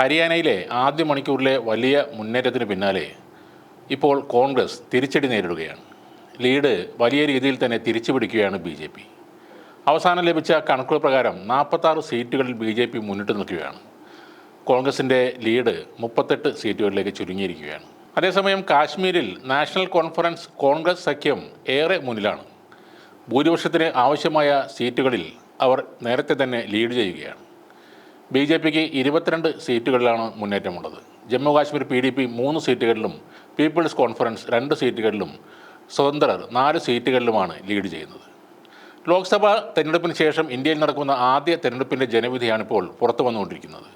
ഹരിയാനയിലെ ആദ്യ മണിക്കൂറിലെ വലിയ മുന്നേറ്റത്തിന് പിന്നാലെ ഇപ്പോൾ കോൺഗ്രസ് തിരിച്ചടി നേരിടുകയാണ്. ലീഡ് വലിയ രീതിയിൽ തന്നെ തിരിച്ചു പിടിക്കുകയാണ് ബി ജെ പി. അവസാനം ലഭിച്ച കണക്കുകൾ പ്രകാരം നാൽപ്പത്താറ് സീറ്റുകളിൽ ബി ജെ പി മുന്നിട്ട് നിൽക്കുകയാണ്. കോൺഗ്രസിന്റെ ലീഡ് മുപ്പത്തെട്ട് സീറ്റുകളിലേക്ക് ചുരുങ്ങിയിരിക്കുകയാണ്. അതേസമയം കാശ്മീരിൽ നാഷണൽ കോൺഫറൻസ് കോൺഗ്രസ് സഖ്യം ഏറെ മുന്നിലാണ്. ഭൂരിപക്ഷത്തിന് ആവശ്യമായ സീറ്റുകളിൽ അവർ നേരത്തെ തന്നെ ലീഡ് ചെയ്യുകയാണ്. ബി ജെ പിക്ക് ഇരുപത്തിരണ്ട് സീറ്റുകളിലാണ് മുന്നേറ്റമുള്ളത്. Jammu Kashmir P D P മൂന്ന് സീറ്റുകളിലും പീപ്പിൾസ് കോൺഫറൻസ് രണ്ട് സീറ്റുകളിലും സ്വതന്ത്രർ നാല് സീറ്റുകളിലുമാണ് ലീഡ് ചെയ്യുന്നത്. ലോക്സഭാ തെരഞ്ഞെടുപ്പിന് ശേഷം ഇന്ത്യയിൽ നടക്കുന്ന ആദ്യ തെരഞ്ഞെടുപ്പിന്റെ ജനവിധിയാണിപ്പോൾ പുറത്തു വന്നുകൊണ്ടിരിക്കുന്നത്.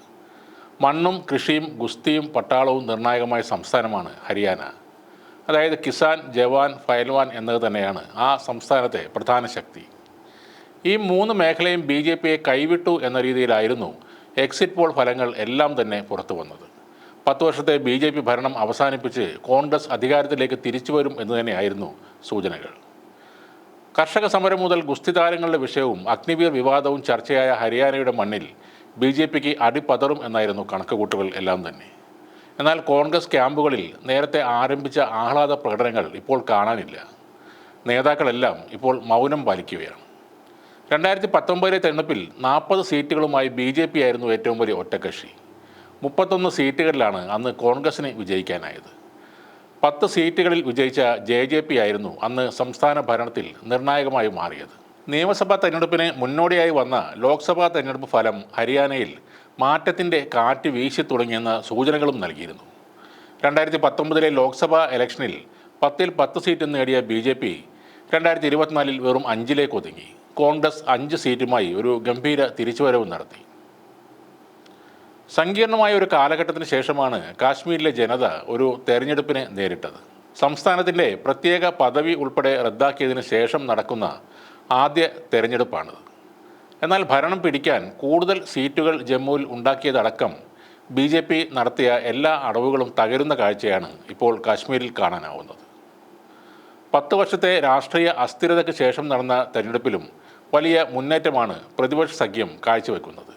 മണ്ണും കൃഷിയും ഗുസ്തിയും പട്ടാളവും നിർണായകമായ സംസ്ഥാനമാണ് ഹരിയാന. അതായത് കിസാൻ ജവാൻ ഫയൽവാൻ എന്നത് തന്നെയാണ് ആ സംസ്ഥാനത്തെ പ്രധാന ശക്തി. ഈ മൂന്ന് മേഖലയും ബി ജെ പിയെ കൈവിട്ടു എന്ന രീതിയിലായിരുന്നു എക്സിറ്റ് പോൾ ഫലങ്ങൾ എല്ലാം തന്നെ പുറത്തു വന്നത്. പത്ത് വർഷത്തെ ബി ജെ പി ഭരണം അവസാനിപ്പിച്ച് കോൺഗ്രസ് അധികാരത്തിലേക്ക് തിരിച്ചു വരും എന്ന് തന്നെയായിരുന്നു സൂചനകൾ. കർഷക സമരം മുതൽ ഗുസ്തി താരങ്ങളുടെ വിഷയവും അഗ്നിവീർ വിവാദവും ചർച്ചയായ ഹരിയാനയുടെ മണ്ണിൽ ബി ജെ പിക്ക് അടിപതറും എന്നായിരുന്നു കണക്കുകൂട്ടുകൾ എല്ലാം തന്നെ. എന്നാൽ കോൺഗ്രസ് ക്യാമ്പുകളിൽ നേരത്തെ ആരംഭിച്ച ആഹ്ലാദ പ്രകടനങ്ങൾ ഇപ്പോൾ കാണാനില്ല. നേതാക്കളെല്ലാം ഇപ്പോൾ മൗനം പാലിക്കുകയാണ്. രണ്ടായിരത്തി പത്തൊമ്പതിലെ തെരഞ്ഞെടുപ്പിൽ നാൽപ്പത് സീറ്റുകളുമായി ബി ജെ പി ആയിരുന്നു ഏറ്റവും വലിയ ഒറ്റക്കക്ഷി. മുപ്പത്തൊന്ന് സീറ്റുകളിലാണ് അന്ന് കോൺഗ്രസിന് വിജയിക്കാനായത്. പത്ത് സീറ്റുകളിൽ വിജയിച്ച ജെ ജെ പി ആയിരുന്നു അന്ന് സംസ്ഥാന ഭരണത്തിൽ നിർണായകമായി മാറിയത്. നിയമസഭാ തെരഞ്ഞെടുപ്പിന് മുന്നോടിയായി വന്ന ലോക്സഭാ തെരഞ്ഞെടുപ്പ് ഫലം ഹരിയാനയിൽ മാറ്റത്തിന്റെ കാറ്റ് വീശി തുടങ്ങിയെന്ന സൂചനകളും നൽകിയിരുന്നു. രണ്ടായിരത്തി പത്തൊമ്പതിലെ ലോക്സഭാ ഇലക്ഷനിൽ പത്തിൽ പത്ത് സീറ്റ് നേടിയ ബി ജെ പി രണ്ടായിരത്തി ഇരുപത്തിനാലിൽ വെറും അഞ്ചിലേക്ക് ഒതുങ്ങി. കോൺഗ്രസ് അഞ്ച് സീറ്റുമായി ഒരു ഗംഭീര തിരിച്ചുവരവ് നടത്തി. സങ്കീർണമായ ഒരു കാലഘട്ടത്തിന് ശേഷമാണ് കാശ്മീരിലെ ജനത ഒരു തെരഞ്ഞെടുപ്പിനെ നേരിട്ടത്. സംസ്ഥാനത്തിന്റെ പ്രത്യേക പദവി ഉൾപ്പെടെ റദ്ദാക്കിയതിന് ശേഷം നടക്കുന്ന ആദ്യ തെരഞ്ഞെടുപ്പാണിത്. എന്നാൽ ഭരണം പിടിക്കാൻ കൂടുതൽ സീറ്റുകൾ ജമ്മുവിൽ ഉണ്ടാക്കിയതടക്കം ബി ജെ പി നടത്തിയ എല്ലാ അടവുകളും തകരുന്ന കാഴ്ചയാണ് ഇപ്പോൾ കാശ്മീരിൽ കാണാനാവുന്നത്. പത്ത് വർഷത്തെ രാഷ്ട്രീയ അസ്ഥിരതയ്ക്ക് ശേഷം നടന്ന തെരഞ്ഞെടുപ്പിലും വലിയ മുന്നേറ്റമാണ് പ്രതിപക്ഷ സഖ്യം കാഴ്ചവെക്കുന്നത്.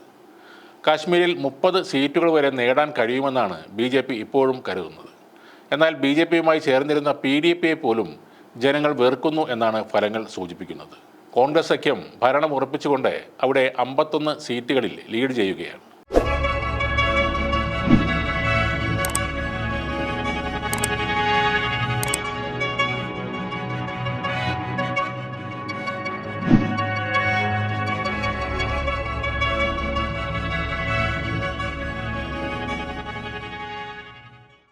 കാശ്മീരിൽ മുപ്പത് സീറ്റുകൾ വരെ നേടാൻ കഴിയുമെന്നാണ് ബി ജെ പി ഇപ്പോഴും കരുതുന്നത്. എന്നാൽ ബി ജെ പിയുമായി ചേർന്നിരുന്ന പി ഡി പിയെ പോലും ജനങ്ങൾ വെറുക്കുന്നു എന്നാണ് ഫലങ്ങൾ സൂചിപ്പിക്കുന്നത്. കോൺഗ്രസ് സഖ്യം ഭരണം ഉറപ്പിച്ചുകൊണ്ട് അവിടെ അമ്പത്തൊന്ന് സീറ്റുകളിൽ ലീഡ് ചെയ്യുകയാണ്.